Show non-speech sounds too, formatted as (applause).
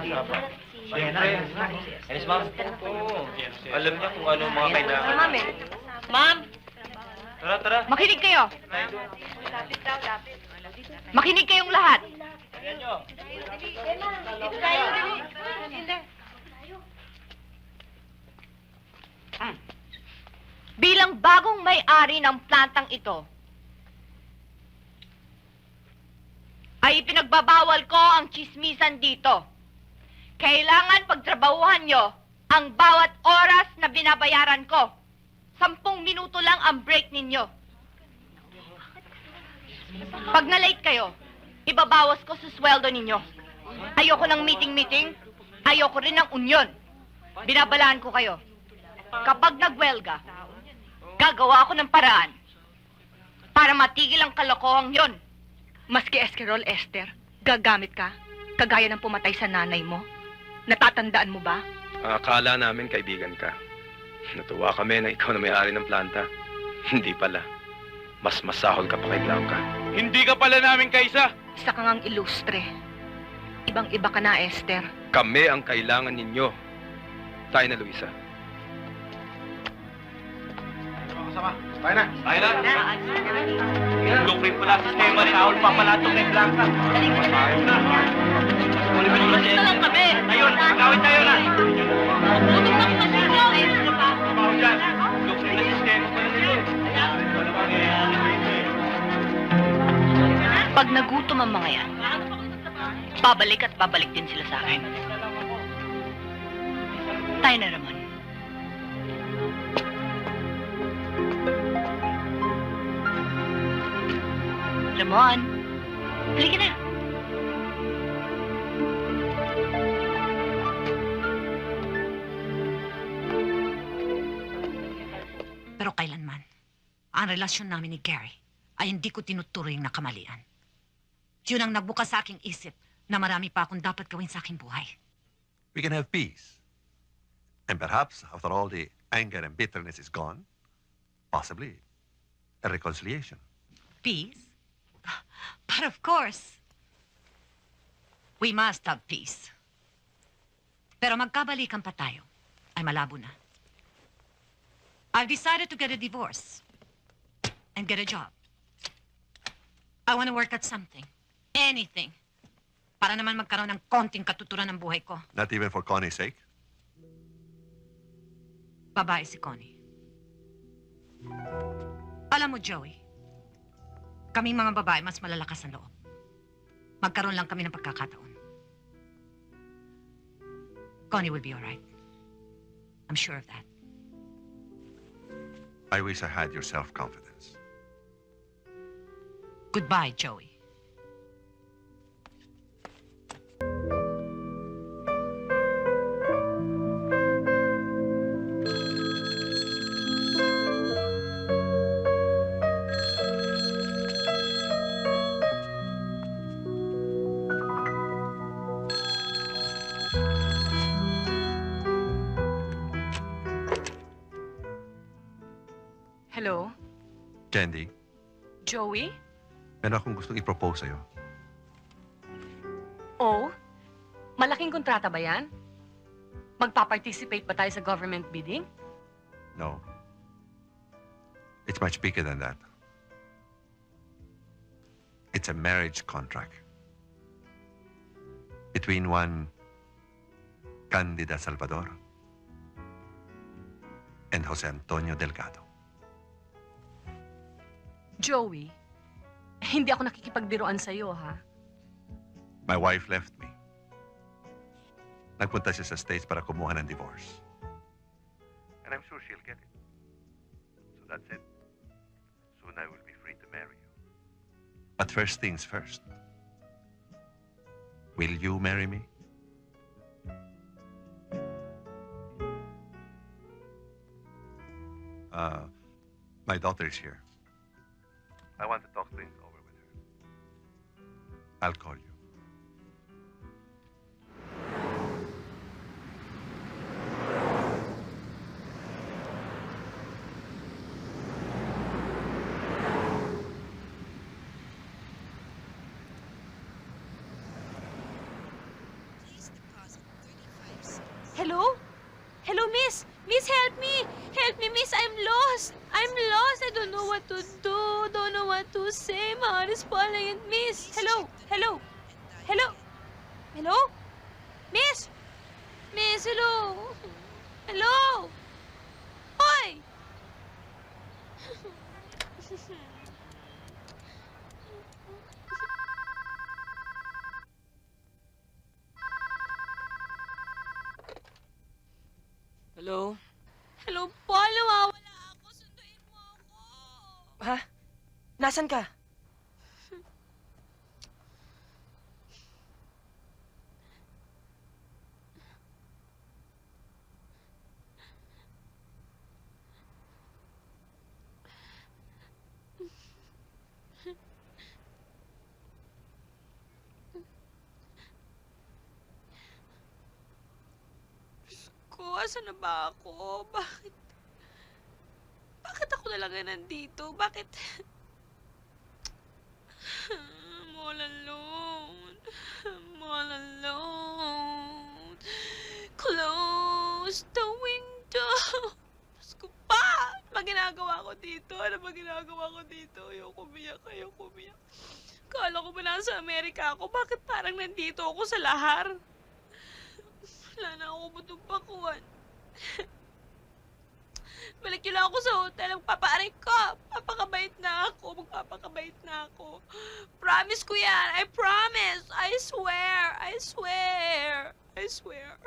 Siyempre. Alis, ma'am. Oo. Alam niya kung ano ang mga kailangan. Ma'am eh. Ma'am, Tara, tara. makinig kayo. Makinig kayong lahat. Bilang bagong may-ari ng plantang ito, ay pinagbabawal ko ang chismisan dito. Kailangan pagtrabahuhan nyo ang bawat oras na binabayaran ko. Sampung minuto lang ang break ninyo. Pag na-late kayo, ibabawas ko sa sweldo ninyo. Ayoko ng meeting-meeting, ayoko rin ng union. Binabalaan ko kayo. Kapag nagwelga, gagawa ako ng paraan para matigil ang kalokohang yon. Maski Eskerol, Esther, gagamit ka, kagaya ng pumatay sa nanay mo. Natatandaan mo ba? Akala namin kaibigan ka. Natuwa kami na ikaw na may-ari ng planta. (laughs) Hindi pala. Mas masahol ka pa kay Blanca. Hindi ka pala namin kaisa. Isa kang ang ilustre. Ibang-iba ka na, Esther. Kami ang kailangan ninyo. Tayo na, Luisa. Tayo na. Tayo na. Blueprint pala sistema ni Raul Papalatong ni Blanca. Tayo na. Ayun, agawin tayo na. Tutok dyan. Na sistema pala nila. Ano mangyayari dito eh? Pag nagutom ang mga yan, babalik at babalik din sila sa akin. Tayo na naman. Ramon, halika na. Pero kailanman, ang relasyon namin ni Gary ay hindi ko tinuturing na kamalian. Yun ang nagbukas sa aking isip na marami pa akong dapat gawin sa aking buhay. we can have peace. And perhaps, after all the anger and bitterness is gone, possibly a reconciliation. Peace? (sighs) But of course, we must have peace. Pero magkabalikan pa tayo, ay malabo na. I've decided to get a divorce and get a job. I want to work at something, anything, para naman magkaroon ng konting katuturan ng buhay ko. Not even for Connie's sake. Babae si Connie. Alam mo, Joey, kaming mga babae mas malalakas ang loob. Magkaroon lang kami ng pagkakataon. Connie will be all right. I'm sure of that. I wish I had your self-confidence. Goodbye, Joey. Hello? Candy, Joey? meron akong gustong i-propose sa'yo. Oh? Malaking kontrata ba yan? Magpa-participate ba tayo sa government bidding? No. It's much bigger than that. It's a marriage contract. Between one Candida Salvador and Jose Antonio Delgado. Joey, hindi ako nakikipagbiruan sa'yo, ha? My wife left me. Nagpunta siya sa States para kumuha ng divorce. And I'm sure she'll get it. So that's it. Soon I will be free to marry you. But first things first. Will you marry me? Uh, my daughter is here. I want to talk things over with her. I'll call you. Hello? Hello, miss. Miss, help me. Help me, miss. I'm lost. I'm lost. I don't know what to do. Don't know what to say. My heart is falling. And miss. Hello? Hello? Hello? Hello? Miss? Miss, hello? Hello? Hello? Hello, Ha? Nasaan ka? ko, asan na ba ako? Bakit? Bakit ako na lang na nandito? Bakit? I'm all alone. I'm all alone. Close the window. Diyos ko pa! Ano ginagawa ko dito? Ano ba ginagawa ko dito? Ayoko umiyak, ayoko umiyak. Kala ko ba nasa Amerika ako? Bakit parang nandito ako sa lahar? Wala na ako butong pakuan. Balik niyo lang ako sa hotel. Magpapaaray ko. Papakabait na ako. Magpapakabait na ako. Promise ko yan. I promise. I swear. I swear. I swear.